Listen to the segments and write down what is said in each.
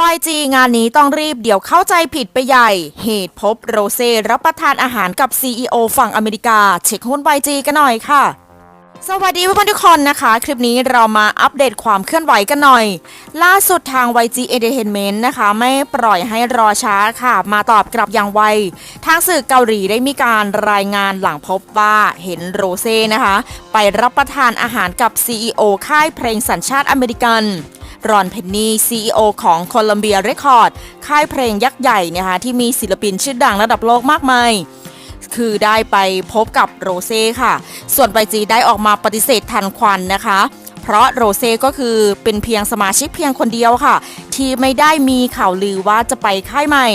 YG งานนี้ต้องรีบเดี๋ยวเข้าใจผิดไปใหญ่ เหตุพบโรเซ่รับประทานอาหารกับ CEO ฝั่งอเมริกา เช็คหุ้น YG กันหน่อยค่ะสวัสดีเพื่อนทุกคนนะคะ คลิปนี้เรามาอัปเดตความเคลื่อนไหวกันหน่อย ล่าสุดทาง YG Entertainment นะคะ ไม่ปล่อยให้รอช้าค่ะ มาตอบกลับอย่างไว ทางสื่อเกาหลีได้มีการรายงานหลังพบว่าเห็นโรเซ่นะคะ ไปรับประทานอาหารกับ CEO ค่ายเพลงสัญชาติอเมริกัน รอนเพนนีซีอของ Columbia Record ค่ายเพลงยักษ์ใหญ่นะคะที่มีศิลปินชื่อดังระดับโลกมากมายคือได้ไปพบกับโรเซ่ค่ะ ส่วนไบจีได้ออกมาปฏิเสธทันควันนะคะ เพราะโรเซ่ก็คือเป็นเพียงสมาชิกเพียงคนเดียวค่ะ ที่ไม่ได้มีข่าวลือว่าจะไปค่ายใหม่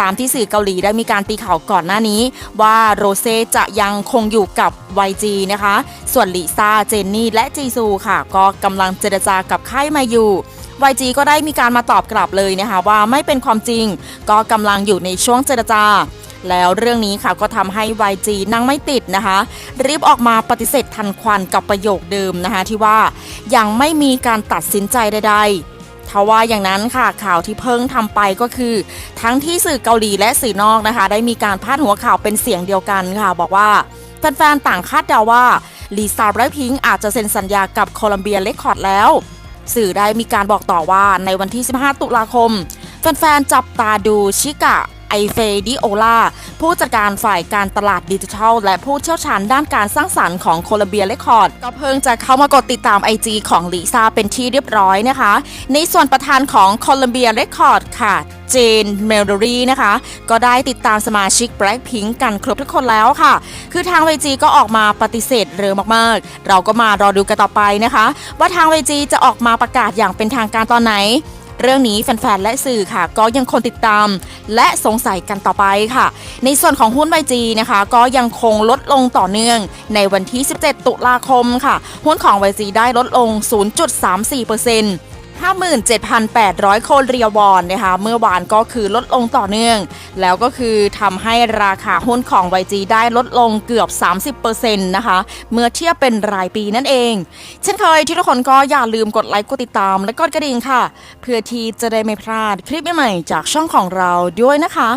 ตามที่สื่อเกาหลีได้มีการตีข่าวก่อนหน้านี้ ว่าโรเซจะยังคงอยู่กับ YG นะคะ ส่วนลิซ่าเจนนี่และจีซูค่ะ ก็กำลังเจรจากับค่ายมาอยู่ YG ก็ได้มีการมาตอบกลับเลยนะคะว่าไม่เป็นความจริง ก็กำลังอยู่ในช่วงเจรจาแล้วเรื่องนี้ค่ะก็ทำให้ YG นั่งไม่ติดนะคะ รีบออกมาปฏิเสธทันควันกับประโยคเดิมนะคะ ที่ว่ายังไม่มีการตัดสินใจใดๆ ทว่าอย่างนั้นค่ะข่าวที่เพิ่งทำไปก็คือ ทั้งที่สื่อเกาหลีและสื่อนอกนะคะ ได้มีการพาดหัวข่าวเป็นเสียงเดียวกันค่ะ บอกว่าแฟนๆต่างคาดเดาว่าลีซาและพิงค์อาจจะเซ็นสัญญากับโคลัมเบียเลคคอร์ดแล้ว สื่อได้มีการบอกต่อว่าในวันที่ 15 ตุลาคม แฟนๆจับตาดูชิกะ ไอเฟดิโอลาผู้จัดการฝ่ายการตลาดดิจิทัล และผู้เชี่ยวชาญด้านการสร้างสรรค์ของโคลัมเบียเรคคอร์ดก็เพิ่งจะเข้ามากดติดตาม IG ของลิซ่าเป็นที่เรียบร้อยนะคะ ในส่วนประธานของโคลัมเบียเรคคอร์ดค่ะเจนเมลดอรีนะคะ ก็ได้ติดตามสมาชิก Blackpink กันครบทุกคนแล้วค่ะ คือทาง YG ก็ออกมาปฏิเสธเร็วมากๆ เราก็มารอดูกันต่อไปนะคะ ว่าทาง YG จะออกมาประกาศอย่างเป็นทางการตอนไหน เรื่องนี้แฟนๆ และสื่อค่ะ ก็ยังคงติดตาม และสงสัยกันต่อไปค่ะ ในส่วนของหุ้น YG นะคะ ก็ยังคงลดลงต่อเนื่อง ในวันที่ 17 ตุลาคมค่ะ หุ้นของ YG ได้ลดลง 0.34% 57,800 โคเรียวอนนะคะ เมื่อวานก็คือลดลงต่อเนื่อง แล้วก็คือทำให้ราคาหุ้นของ YG ได้ลดลงเกือบ 30%นะคะ เมื่อเทียบเป็นรายปีนั่นเอง เช่นเคยที่ทุกคนก็อย่าลืมกดไลค์กดติดตามและกดกระดิ่งค่ะ เพื่อที่จะได้ไม่พลาดคลิปใหม่ๆจากช่องของเราด้วยนะคะ